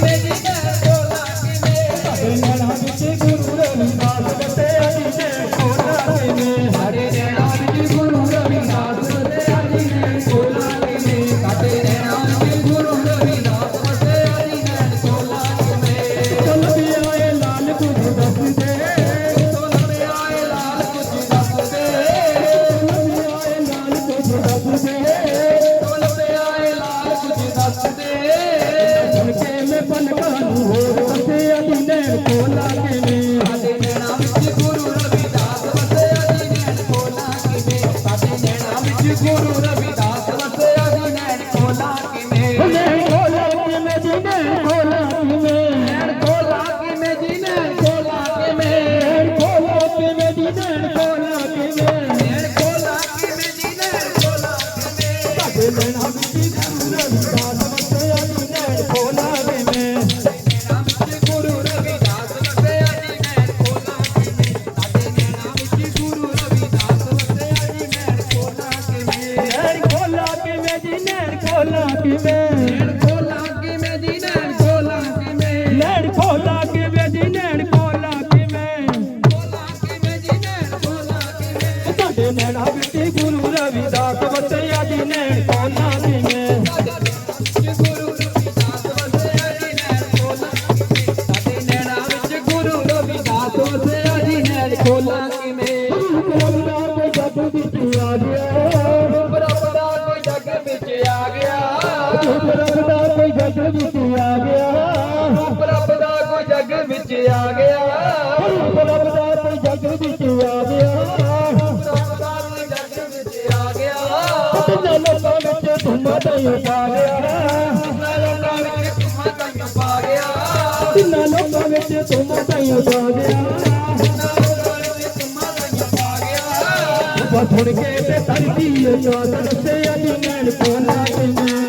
baby girl. ਆ ਗਿਆ ਰੱਬ ਦਾ ਕੋਈ ਜੱਗ ਵਿੱਚ ਆ ਗਿਆ ਰੱਬ ਦਾ ਕੋਈ ਜੱਗ ਵਿੱਚ ਆ ਗਿਆ ਰੱਬ ਦਾ ਕੋਈ ਜੱਗ ਵਿੱਚ ਆ ਗਿਆ ਰੱਬ ਦਾ ਕੋਈ ਜੱਗ ਵਿੱਚ ਆ ਗਿਆ ਰੱਬ ਦਾ ਕੋਈ ਜੱਗ ਵਿੱਚ ਆ ਗਿਆ ਤੇ ਲੋਕਾਂ ਵਿੱਚ ਧੁੰਮਾ ਤਾਂ ਪਾ ਗਿਆ ਲੋਕਾਂ ਵਿੱਚ ਧੁੰਮਾ ਤਾਂ ਪਾ ਗਿਆ ਲੋਕਾਂ ਵਿੱਚ ਧੁੰਮਾ ਤਾਂ ਪਾ ਗਿਆ। ਬਥੁੜ ਕੇ ਤੇ ਧਰਤੀ ਆ ਦੱਸੇ ਅਲੀ ਨੈਣ ਕੋਨਾ ਤੇ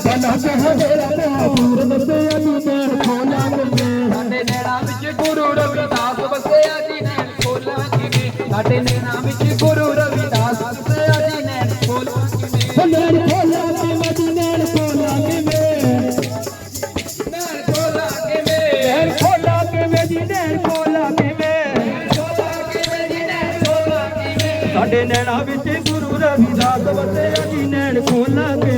ਸਾਡਾ ਕਹਵੇਰਾ ਨਾ ਪੂਰਬ ਤੇ ਅਨੀ ਨੇੜ ਖੋਲਾਂਗੇ ਸਾਡੇ ਨੈਣਾ ਵਿੱਚ ਗੁਰੂ ਰਵਿਦਾਸ ਵਸਿਆ ਜੀ, ਨੈਣ ਖੋਲਾਂਗੇ ਸਾਡੇ ਨੈਣਾ ਵਿੱਚ ਗੁਰੂ ਰਵਿਦਾਸ ਵਸਿਆ ਜੀ ਨੈਣ ਖੋਲਾਂਗੇ ਨੈਣ ਖੋਲਾਂਗੇ ਮਦੀ ਨੈਣ ਖੋਲਾਂਗੇ ਨੈਣ ਖੋਲਾਂਗੇ ਨੈਣ ਖੋਲਾਂਗੇ ਮਦੀ ਨੈਣ ਖੋਲਾਂਗੇ ਸਾਡੇ ਨੈਣਾ ਵਿੱਚ ਗੁਰੂ ਰਵਿਦਾਸ ਵਸਿਆ ਜੀ ਨੈਣ ਖੋਲਾਂਗੇ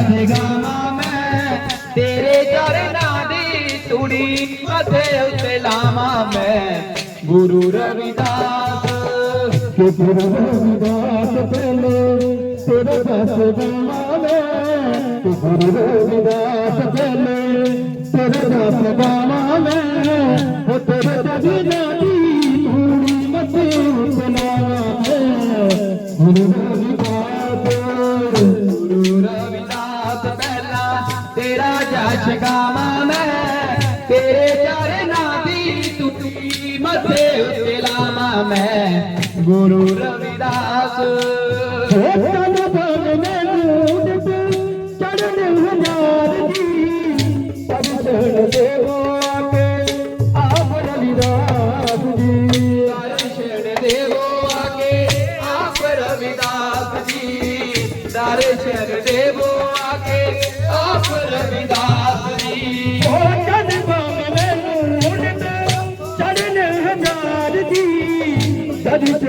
ਸਜਗਾਵਾਂ ਮੈਂ ਤੇਰੇ ਚਰਨਾਂ ਦੀ ਤੁੜੀ ਮੱਥੇ ਉੱਤੇ ਲਾਵਾਂ ਮੈਂ। ਗੁਰੂ ਰਵਿਦਾਸ, ਕਿ ਗੁਰੂ ਰਵਿਦਾਸ ਪਹਿਲੇ ਤੇਰੇ ਪਾਸ ਬਾਵਾਂ ਮੈਂ। ਕਿ ਗੁਰੂ ਰਵਿਦਾਸ ਪਹਿਲੇ ਤੇਰੇ ਪਾਸ ਬਾਵਾਂ ਮੈਂ। ਹੋ ਤੇਰੇ ਚਰਨਾਂ ਦੀ ਤੁੜੀ ਮੱਥੇ ਉੱਤੇ ਲਾਵਾਂ ਮੈਂ। ਗੁਰੂ ਰਵਿਦਾਸ, ਗੁਰੂ Guru Ravidasa.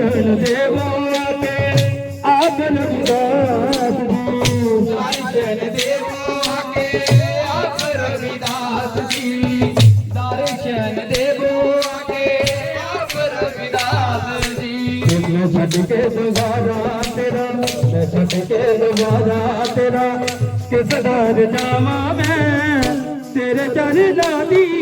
ਤਬ ਚੜ ਦੇਵੋ ਆਕੇ ਆਪ ਰਵਿਦਾਸ ਜੀ ਦਰਸ਼ਨ ਦੇਵੋ ਆਕੇ ਆਪ ਰਵਿਦਾਸ ਜੀ ਦਰਸ਼ਨ ਦੇਵੋ ਆਕੇ ਆਪ ਰਵਿਦਾਸ ਜੀ ਮੈਂ ਛੱਡ ਕੇ ਦੁਬਾਰਾ ਤੇਰਾ ਮੈਂ ਛੱਡ ਕੇ ਦੁਬਾਰਾ ਤੇਰਾ ਕਿਸ ਦਰ ਜਾਵਾਂ ਮੈਂ ਤੇਰੇ ਚਰਨਾਂ ਦੀ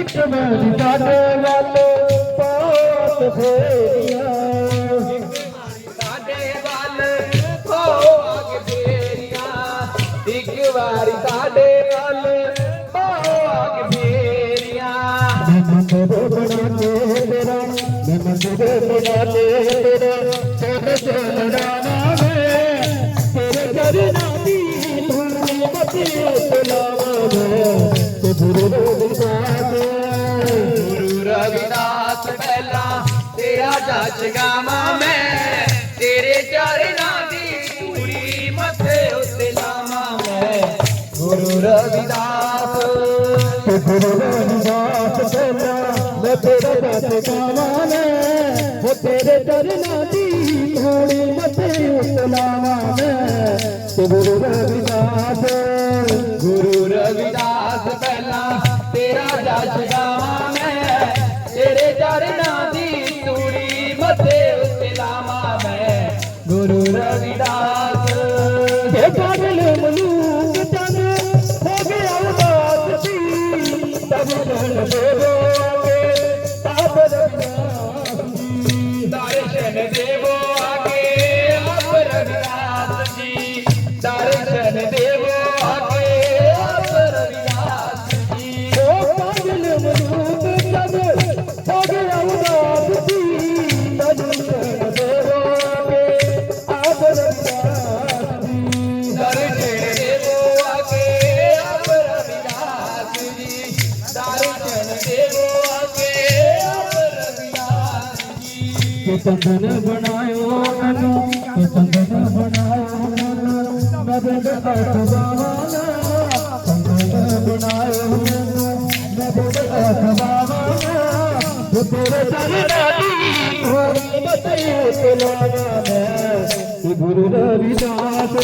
ਇੱਕ ਵਾਰ ਸਾਡੇ ਵਾਲੇ ਤਾਂ ਫੇਰੀਆਂ। ਤੇਰਾ ਗਾਵਾਂ ਮੈਂ, ਤੇਰੇ ਚਰਨਾਂ ਦੀ ਧੂੜੀ ਮੱਥੇ ਉੱਤੇ ਲਾਵਾਂ ਮੈਂ। ਗੁਰੂ ਰਵਿਦਾਸ। ਗੁਰੂ ਰਵਿਦਾਸ ਤੇਰਾ ਮੈਂ ਤੇਰਾ ਦਾਸ ਗਾਵਾਂ बदन बनायो ननु बदन बनायो ननु बदन अखबावा बदन बनायो ननु बदन अखबावा तो तेरे सरदारी होने बताए सलाना मैं गुरु रविदास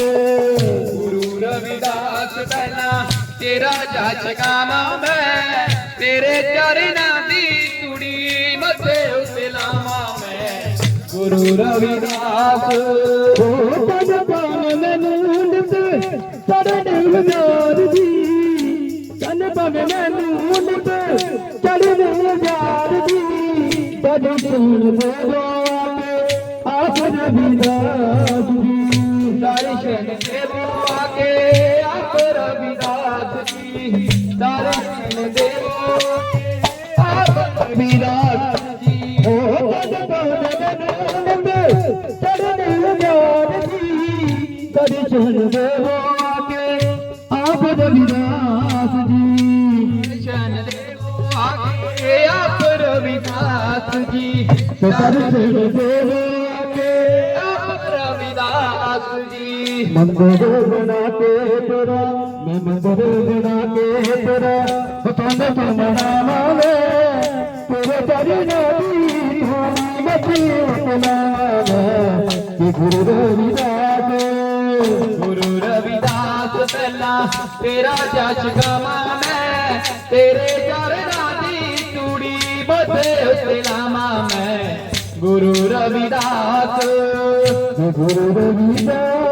गुरु रविदास पहला तेरा जच गाना मैं तेरे चरना दी तू ਗੁਰੂ ਰਵਿਦਾਸ। ਉਹ ਤਦ ਪਾਨ ਮੈਨੂੰ ਨਿਤ ਚੜ੍ਹਨ ਵਿਚਾਰ ਦੀ ਤਨ ਭਵੇ ਮੈਨੂੰ ਨਿਤ ਚੜ੍ਹਨ ਵਿਚਾਰ ਦੀ ਤਦ ਸੁਣ ਬੋਲੋ ਆਪ ਰਵਿਦਾਸ ਜੀ। ਦਰਸ਼ਨ ਦੇਵੋ ਆਗੇ ਆਪ ਰਵਿਦਾਸ ਜੀ। ਦਰਸ਼ਨ ਦੇਵੋ ভজন দেব আকে আপ রবিদাস জি ভজন দেব আকে আপ রবিদাস জি ভজন দেব আকে আপ রবিদাস জি मंदिर बनाते तेरा मैं मंदिर बनाते तेरा तुम तो मनावा ले तेरे चरणों की धूल मची उठना मैं कि गुरु रविदास गुरु रविदास पहला तेरा जश गावा मैं तेरे चरणा दी चूड़ी मथे उते मैं। गुरु रविदास गुरु रविदास।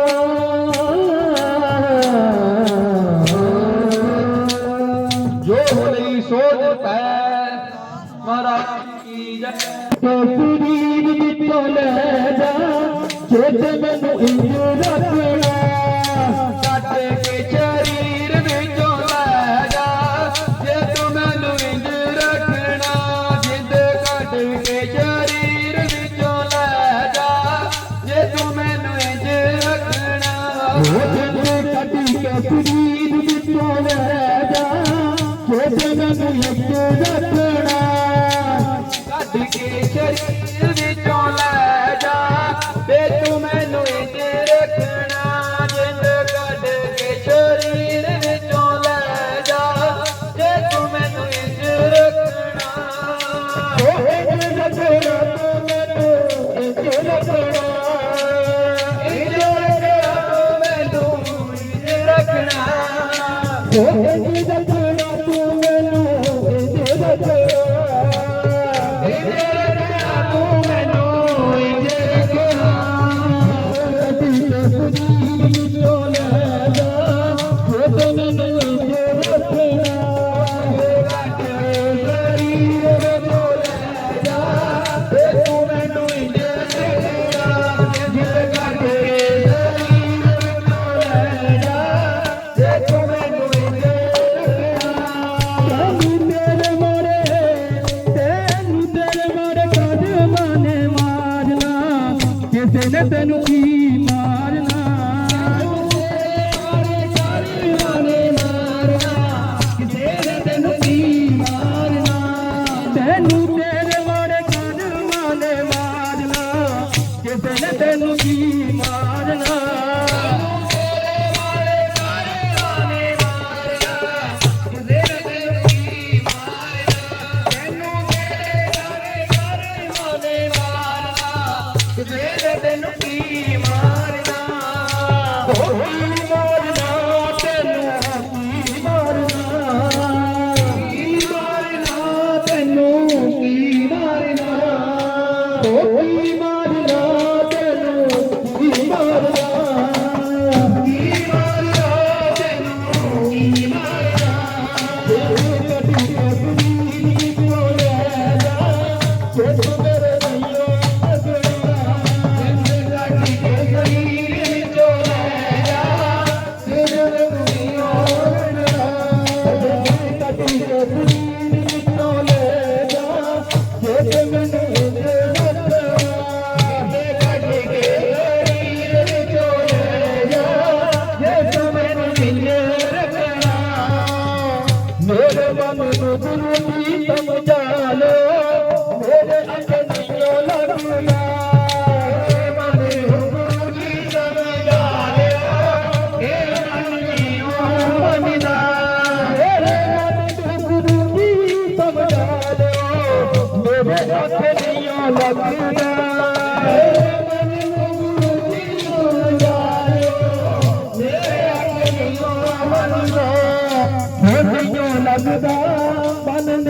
जो होली सोच पै महाराज की जय। तो ले जा चेत मनु इंद्र ਸ਼ਰੀਰ ਵਿੱਚੋਂ ਲੈ ਜਾ। ਤੇ ਤੂੰ ਮੈਨੂੰ ਇੰਜ ਰੱਖਣਾ, ਜਿੰਦ ਕੱਢ ਕੇ ਸ਼ਰੀਰ ਵਿੱਚੋਂ ਲੈ ਜਾ। ਜੇ ਤੂੰ ਮੈਨੂੰ ਇੰਜ ਰੱਖਣਾ। ਉਹ ਇੰਜ ਰੱਖਣਾ, ਤੂੰ ਮੈਨੂੰ ਇੰਜ ਰੱਖਣਾ। ਇੰਜ Let's.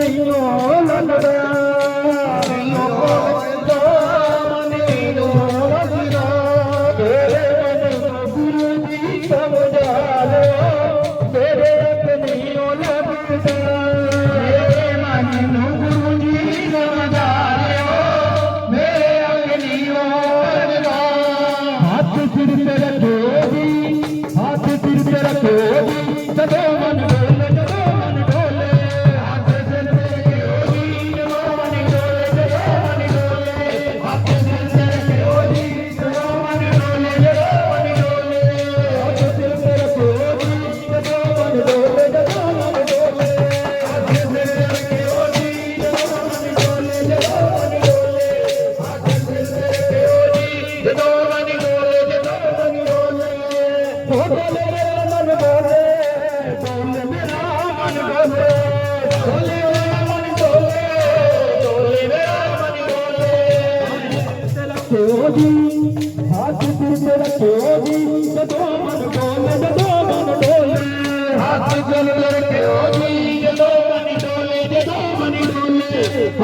நீனோ நல்லதா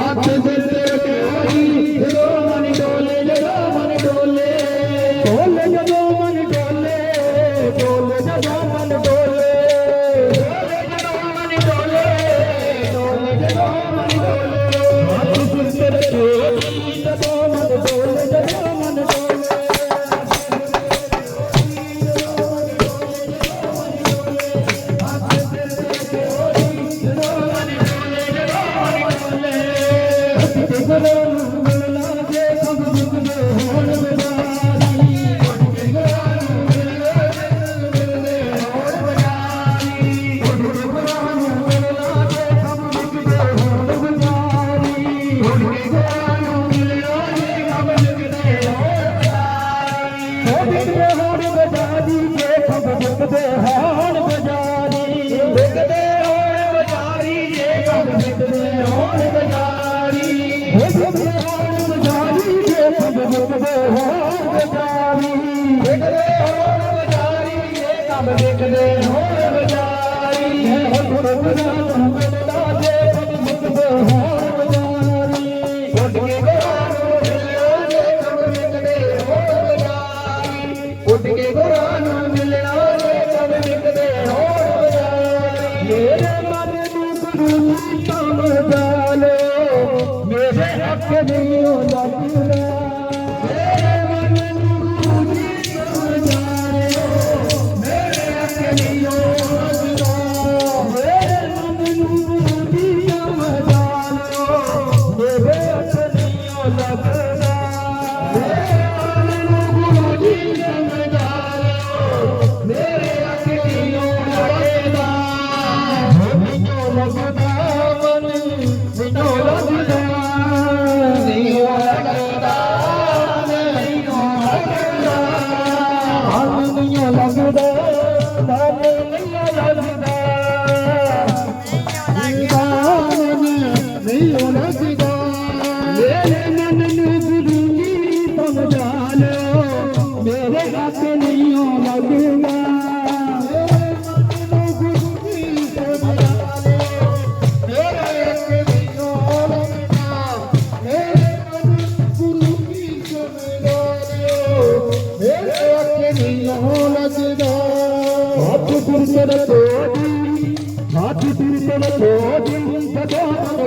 Baptism ਵਿਚਾਰੀ ਦੇਖਦੇ ਹੋਣ ਵਿਚਾਰੀ। ਇਹ ਕੰਮ ਦੇਖਦੇ ਹੋਣ ਵਿਚਾਰੀ ਹੈ ਹੁਕਮ ਦਾ ਹੁਕਮ ਦਾ ਜੇ ਮੁਕਤ ਹੋ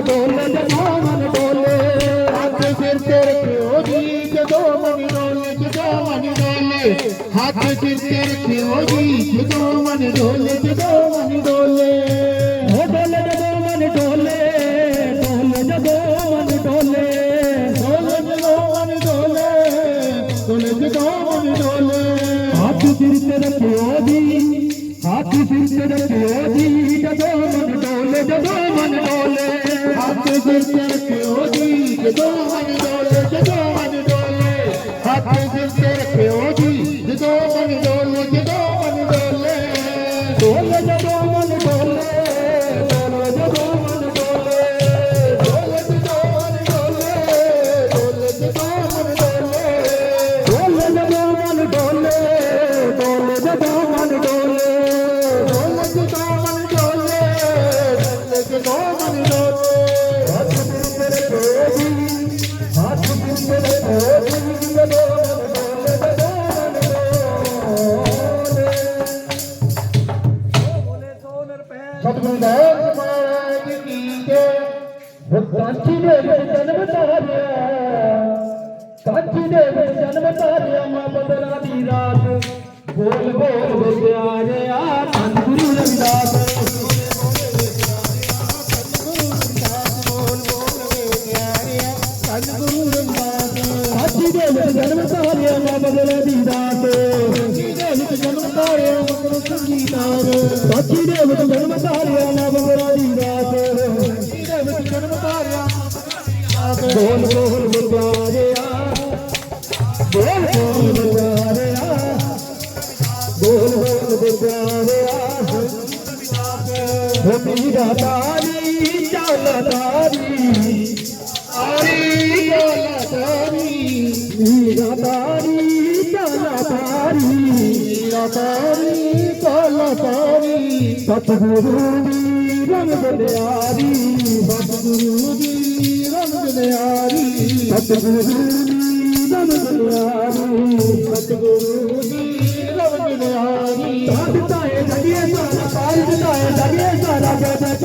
डोले दामन डोले हाथ सिर तेरे खियोजी के दामन डोले के दामन डोले हाथ सिर तेरे खियोजी के दामन डोले के दामन डोले हो डोले दामन डोले डोले दामन डोले डोले दामन डोले डोले दामन डोले हाथ सिर तेरे खियोजी हाथ सिर तेरे खियोजी के दामन डोले के दामन डोले で、どうも、चरण बताया माँ बदला दी रात बोल बोल बजारे आ संगुरु रविदास जन्म तारे माँ बदल दीदास जन्म तारे मकर संगीतार सची देव जन्म तारे माँ बदल दीदास जन्म तारे बोल बोल बजारे জলধারি জলধারি। আরে জলধারি নিরতারি জলধারি। নিরতারি জলধারি। সতগুরু রঙ বলিয়ারি সতগুরু রঙ বলিয়ারি। সতগুরু রঙ বলিয়ারি সতগুরু রঙ বলিয়ারি। Vai, vai, vai, vai.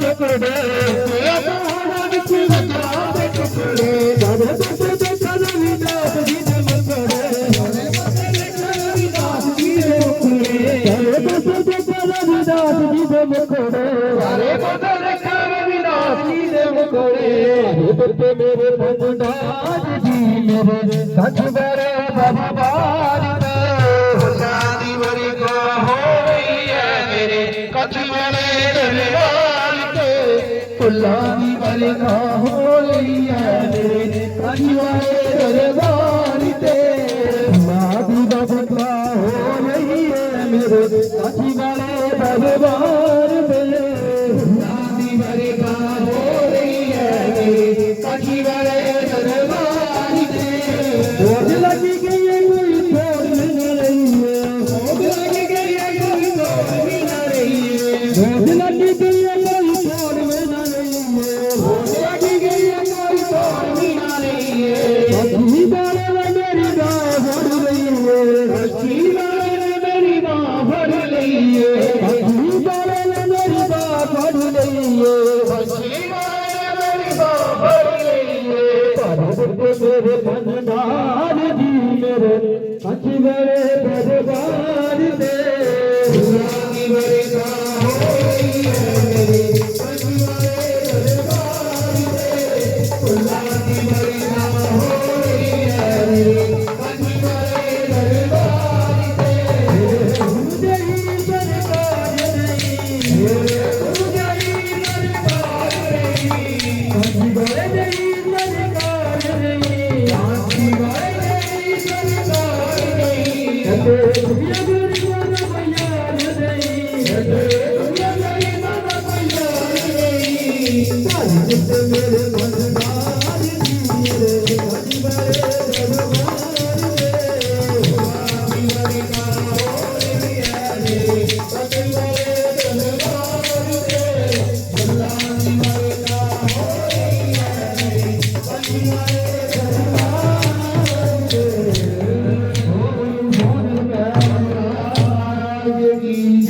ਟੁਕੜੇ ਤੇਰਾ ਬਾਹਾਂ ਵਿੱਚ ਲੱਗਾ ਦੇ ਟੁਕੜੇ ਜਾਦੇ ਸੱਸੇ ਤੇ ਕਲਵੀ ਦਾ ਬਜੀ ਦੇ ਮਸੜੇ ਜਾਦੇ ਸੱਸੇ ਤੇ ਕਲਵੀ ਦਾ ਬਜੀ ਦੇ ਮੁਖੜੇ ਜਾਦੇ ਸੱਸੇ ਤੇ ਕਲਵੀ ਦਾ ਬਜੀ ਦੇ ਮੁਖੜੇ ਜਾਦੇ ਬਦਲ ਕਲਵੀ ਦਾ ਬਜੀ ਦੇ ਮੁਖੜੇ ਹੇ ਬੱਤੇ ਮੇਰੇ ਬੰਦਾਜ ਜੀ ਮੇਰੇ ਸੱਚ ਵਰੇ ਬਾਬਾ ਬਾਰੀ ਹੁਸੈਨ ਦੀ ਵਰੀ ਕਾ ਹੋ ਰਹੀ ਹੈ ਮੇਰੇ ਕੱਚ ਵਾਲੇ ਦਰਬਾਰ अल्लाह बरखा हो रही है अजवाए ते। माधु बरखा हो रही है मेरे। अजवाए दरबार ते। माधु बरखा हो रही है मेरे। अजवाए